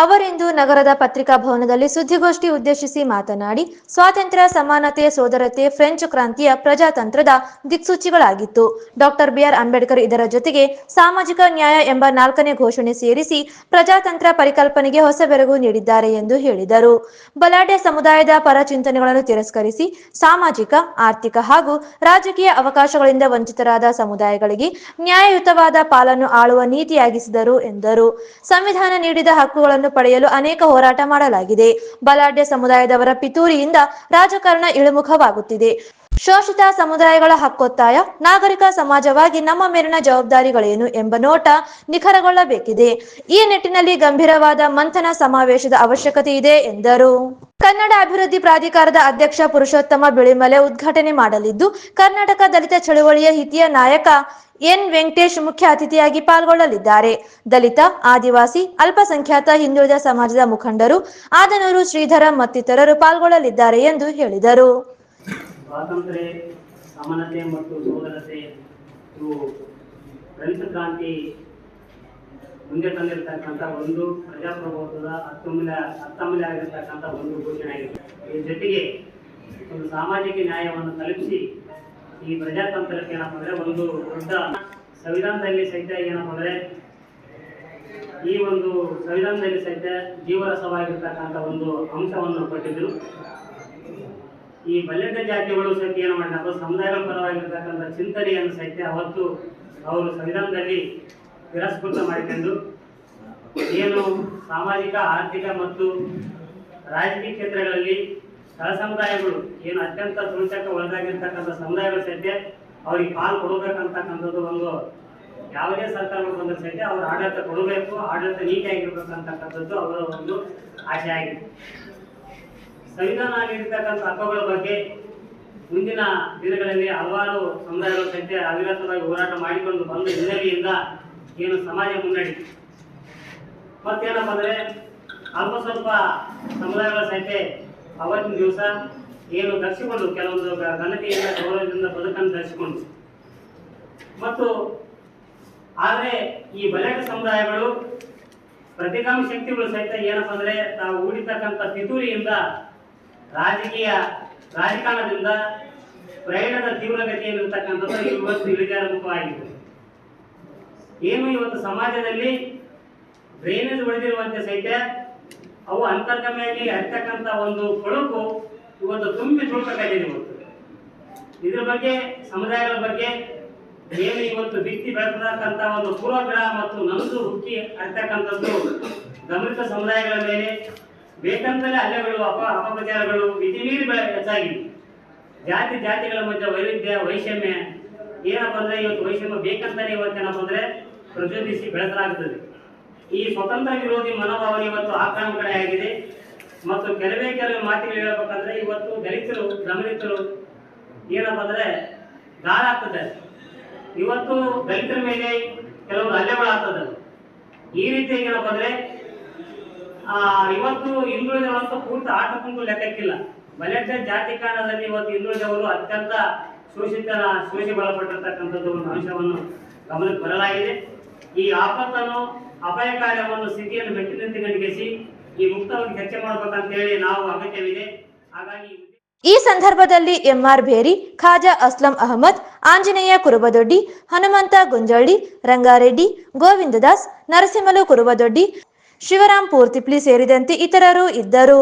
ಅವರಿಂದು ನಗರದ ಪತ್ರಿಕಾ ಭವನದಲ್ಲಿ ಸುದ್ದಿಗೋಷ್ಠಿ ಉದ್ದೇಶಿಸಿ ಮಾತನಾಡಿ, ಸ್ವಾತಂತ್ರ್ಯ, ಸಮಾನತೆ, ಸೋದರತೆ, ಫ್ರೆಂಚ್ ಕ್ರಾಂತಿಯ ಪ್ರಜಾತಂತ್ರದ ದಿಕ್ಸೂಚಿಗಳಾಗಿತ್ತು. ಡಾಕ್ಟರ್ ಬಿಆರ್ ಅಂಬೇಡ್ಕರ್ ಇದರ ಜೊತೆಗೆ ಸಾಮಾಜಿಕ ನ್ಯಾಯ ಎಂಬ ನಾಲ್ಕನೇ ಘೋಷಣೆ ಸೇರಿಸಿ ಪ್ರಜಾತಂತ್ರ ಪರಿಕಲ್ಪನೆಗೆ ಹೊಸ ಬೆರಗು ನೀಡಿದ್ದಾರೆ ಎಂದು ಹೇಳಿದರು. ಬಲಾಢ್ಯ ಸಮುದಾಯದ ಪರ ಚಿಂತನೆಗಳನ್ನು ತಿರಸ್ಕರಿಸಿ ಸಾಮಾಜಿಕ, ಆರ್ಥಿಕ ಹಾಗೂ ರಾಜಕೀಯ ಅವಕಾಶಗಳಿಂದ ವಂಚಿತರಾದ ಸಮುದಾಯಗಳಿಗೆ ನ್ಯಾಯಯುತವಾದ ಪಾಲನ್ನು ಆಳುವ ನೀತಿಯಾಗಿಸಿದರು ಎಂದರು. ಸಂವಿಧಾನ ನೀಡಿದ ಹಕ್ಕುಗಳನ್ನು ಪಡೆಯಲು ಅನೇಕ ಹೋರಾಟ ಮಾಡಲಾಗಿದೆ. ಬಲಾಢ್ಯ ಸಮುದಾಯದವರ ಪಿತೂರಿಯಿಂದ ರಾಜಕಾರಣ ಇಳಿಮುಖವಾಗುತ್ತಿದೆ. ಶೋಷಿತ ಸಮುದಾಯಗಳ ಹಕ್ಕೊತ್ತಾಯ. ನಾಗರಿಕ ಸಮಾಜವಾಗಿ ನಮ್ಮ ಮೇಲಿನ ಜವಾಬ್ದಾರಿಗಳೇನು ಎಂಬ ನೋಟ ನಿಖರಗೊಳ್ಳಬೇಕಿದೆ. ಈ ನಿಟ್ಟಿನಲ್ಲಿ ಗಂಭೀರವಾದ ಮಂಥನ ಸಮಾವೇಶದ ಅವಶ್ಯಕತೆ ಇದೆ ಎಂದರು. ಕನ್ನಡ ಅಭಿವೃದ್ಧಿ ಪ್ರಾಧಿಕಾರದ ಅಧ್ಯಕ್ಷ ಪುರುಷೋತ್ತಮ ಬಿಳಿಮಲೆ ಉದ್ಘಾಟನೆ ಮಾಡಲಿದ್ದು, ಕರ್ನಾಟಕ ದಲಿತ ಚಳುವಳಿಯ ಹಿತಿಯ ನಾಯಕ ಎನ್ ವೆಂಕಟೇಶ್ ಮುಖ್ಯ ಅತಿಥಿಯಾಗಿ ಪಾಲ್ಗೊಳ್ಳಲಿದ್ದಾರೆ. ದಲಿತ, ಆದಿವಾಸಿ, ಅಲ್ಪಸಂಖ್ಯಾತ ಹಿಂದುಳಿದ ಸಮಾಜದ ಮುಖಂಡರು, ಆದನೂರು ಶ್ರೀಧರ ಮತ್ತಿತರರು ಪಾಲ್ಗೊಳ್ಳಲಿದ್ದಾರೆ ಎಂದು ಹೇಳಿದರು. ಸ್ವಾತಂತ್ರ್ಯ ಸಮಾನತೆ ಮತ್ತು ಸೋದರತೆ ಇವು ದಲಿತ ಕ್ರಾಂತಿ ಮುಂದೆ ತಂದಿರತಕ್ಕಂಥ ಒಂದು ಪ್ರಜಾಪ್ರಭುತ್ವದ ಅತ್ತಮೂಲ ಅತ್ತಮೂಲ ಆಗಿರ್ತಕ್ಕಂಥ ಒಂದು ಘೋಷಣೆ ಆಗಿದೆ ಈ ಜೊತೆಗೆ ಒಂದು ಸಾಮಾಜಿಕ ನ್ಯಾಯವನ್ನು ತಲುಪಿಸಿ ಈ ಪ್ರಜಾತಂತ್ರಕ್ಕೆ ಏನಪ್ಪ ಅಂದ್ರೆ ಒಂದು ದೊಡ್ಡ ಸಂವಿಧಾನದಲ್ಲಿ ಸಹಿತ ಏನಪ್ಪ ಅಂದ್ರೆ ಈ ಒಂದು ಸಂವಿಧಾನದಲ್ಲಿ ಸಹಿತ ಜೀವರಸವಾಗಿರ್ತಕ್ಕಂಥ ಒಂದು ಅಂಶವನ್ನು ಕೊಟ್ಟಿದ್ರು ಈ ಬಲಿತ ಜಾತಿಗಳು ಸಹಿತ ಏನು ಮಾಡಿದಪ್ಪ ಸಮುದಾಯದ ಪರವಾಗಿರ್ತಕ್ಕಂಥ ಚಿಂತನೆಯನ್ನು ಸಹಿತ ಅವತ್ತು ಅವರು ಸಂವಿಧಾನದಲ್ಲಿ ತಿರಸ್ಕೃತ ಮಾಡಿಕೊಂಡು ಏನು ಸಾಮಾಜಿಕ, ಆರ್ಥಿಕ ಮತ್ತು ರಾಜಕೀಯ ಕ್ಷೇತ್ರಗಳಲ್ಲಿ ಸಹ ಸಮುದಾಯಗಳು ಏನು ಅತ್ಯಂತ ತುಳಿತಕ್ಕೆ ಒಳಗಾಗಿರ್ತಕ್ಕಂಥ ಸಮುದಾಯಗಳು ಸಹಿತ ಅವ್ರಿಗೆ ಪಾಲು ಕೊಡಬೇಕಂತಕ್ಕಂಥದ್ದು ಒಂದು ಯಾವುದೇ ಸರ್ಕಾರಗಳು ಬಂದರೂ ಸಹಿತ ಅವ್ರ ಆಡಳಿತ ಕೊಡಬೇಕು, ಆಡಳಿತ ನೀತಿಯಾಗಿರ್ಬೇಕಂತಕ್ಕಂಥದ್ದು ಅವರ ಒಂದು ಆಶೆ ಆಗಿದೆ. ಸಂವಿಧಾನ ನೀಡಿರ್ತಕ್ಕಂಥ ಹಕ್ಕುಗಳ ಬಗ್ಗೆ ಮುಂದಿನ ದಿನಗಳಲ್ಲಿ ಹಲವಾರು ಸಮುದಾಯಗಳ ಸಂಖ್ಯೆ ಅವಿರತವಾಗಿ ಹೋರಾಟ ಮಾಡಿಕೊಂಡು ಬಂದ ಹಿನ್ನೆಲೆಯಿಂದ ಏನು ಸಮಾಜ ಮುನ್ನಡಿ. ಮತ್ತೇನಪ್ಪ ಅಂದರೆ ಅಲ್ಪ ಸ್ವಲ್ಪ ಸಮುದಾಯಗಳ ಸಂಖ್ಯೆ ಅವತ್ತಿನ ದಿವಸ ಏನು ಧರಿಸಿಕೊಂಡು ಕೆಲವೊಂದು ಘನತೆಯಿಂದ ಗೌರವದಿಂದ ಬದುಕನ್ನು ಧರಿಸಿಕೊಂಡು. ಮತ್ತು ಆದರೆ ಈ ಬಲಾಢ್ಯ ಸಮುದಾಯಗಳು ಪ್ರತಿಗಾಮಿ ಶಕ್ತಿಗಳು ಸಹಿತ ಏನಪ್ಪ ಅಂದರೆ ತಾವು ಹೂಡಿತಕ್ಕಂಥ ಪಿತೂರಿಯಿಂದ ರಾಜಕೀಯ ರಾಜಕಾರಣದಿಂದ ಪ್ರಯಾಣದ ತೀವ್ರಗತಿಯಲ್ಲಿರ್ತಕ್ಕಂಥದ್ದು ಇವತ್ತು ಇಳಿಜಾರ ಮುಖವಾಗಿದೆ ಏನು ಇವತ್ತು ಸಮಾಜದಲ್ಲಿ ಡ್ರೈನೇಜ್ ಉಳಿದಿರುವಂತೆ ಸಹಿತ ಅವು ಅಂತರ್ಗಮಿಯಾಗಿ ಹರಿತಕ್ಕಂಥ ಒಂದು ಕೊಳಕು ಇವತ್ತು ತುಂಬಿ ತುಳುಕಾಗಿದೆ ಇವತ್ತು. ಇದ್ರ ಬಗ್ಗೆ, ಸಮುದಾಯಗಳ ಬಗ್ಗೆ ಏನು ಇವತ್ತು ಬಿತ್ತಿ ಬೆಳೆತಕ್ಕಂಥ ಒಂದು ಪೂರ್ವಗ್ರಹ ಮತ್ತು ನನಸು ಹುಕ್ಕಿ ಹರಿತಕ್ಕಂಥದ್ದು ಗಮನಿತ ಸಮುದಾಯಗಳ ಮೇಲೆ ಬೇಕಂತಲೇ ಹಲ್ಲೆಗಳು ಅಪ, ಅಪಪ್ರಚಾರಗಳು, ಮಿತಿಮೀರಿ ಬೆಳೆ ಹೆಚ್ಚಾಗಿದೆ. ಜಾತಿ, ಜಾತಿಗಳ ಮಧ್ಯೆ ವೈವಿಧ್ಯ, ವೈಷಮ್ಯ, ಏನಪ್ಪ ಅಂದ್ರೆ ಇವತ್ತು ವೈಷಮ್ಯ ಬೇಕಂತಾನೆ ಇವತ್ತೇನಪ್ಪ ಅಂದ್ರೆ ಪ್ರಚೋದಿಸಿ ಬೆಳೆಸಲಾಗುತ್ತದೆ. ಈ ಸ್ವತಂತ್ರ ವಿರೋಧಿ ಮನೋಭಾವನೆ ಇವತ್ತು ಆಕ್ರಮಣೆ ಆಗಿದೆ. ಮತ್ತು ಕೆಲವೇ ಕೆಲವು ಮಾತುಗಳು ಹೇಳಬೇಕಂದ್ರೆ ಇವತ್ತು ದಲಿತರು ದಮನಿತರು ಏನಪ್ಪ ಅಂದ್ರೆ ದಾರಾಗ್ತದೆ ಇವತ್ತು ದಲಿತರ ಮೇಲೆ ಕೆಲವರು ಹಲ್ಲೆಗಳು ಆಗ್ತದೆ. ಈ ರೀತಿ ಏನಪ್ಪ ಅಂದ್ರೆ ಇವತ್ತು ಹಿಂದುಳಿದವಂತ ಪೂರ್ತಿ ಆಟಕ್ಕಂತೂ ಲೆಕ್ಕಕ್ಕಿಲ್ಲ. ಬಲೆಟ್ಟ ಜಾತಿ ಕಾರಣದಲ್ಲಿ ಇವತ್ತು ಹಿಂದುಳಿದವರು ಅತ್ಯಂತ ಶೋಷಿತ ಶೋಷಿಗೊಳಪಟ್ಟಿರ್ತಕ್ಕಂಥದ್ದು ಒಂದು ಅಂಶವನ್ನು ಗಮನಕ್ಕೆ ಬರಲಾಗಿದೆ. ಈ ಆಪತ್ತನ್ನು ಅಪಾಯಕಾರ್ಯವನ್ನು ಸ್ಥಿತಿಯನ್ನು ಮೆಟ್ಟಿನಿಂದ ಗಣಿಗಿಸಿ ಈ ಮುಕ್ತವಾಗಿ ಚರ್ಚೆ ಮಾಡಬೇಕಂತೇಳಿ ನಾವು ಅಗತ್ಯವಿದೆ. ಹಾಗಾಗಿ ಈ ಸಂದರ್ಭದಲ್ಲಿ ಎಂಆರ್ ಭೇರಿ, ಖಾಜಾ ಅಸ್ಲಂ ಅಹಮದ್, ಆಂಜನೇಯ ಕುರುಬದೊಡ್ಡಿ, ಹನುಮಂತ ಗುಂಜಳ್ಳಿ, ರಂಗಾರೆಡ್ಡಿ, ಗೋವಿಂದದಾಸ್, ನರಸಿಂಹಲು ಕುರುಬದೊಡ್ಡಿ ಶಿವರಾಮ್ ಪೂರ್ತಿಪ್ಲಿ ಸೇರಿದಂತೆ ಇತರರು ಇದ್ದರು.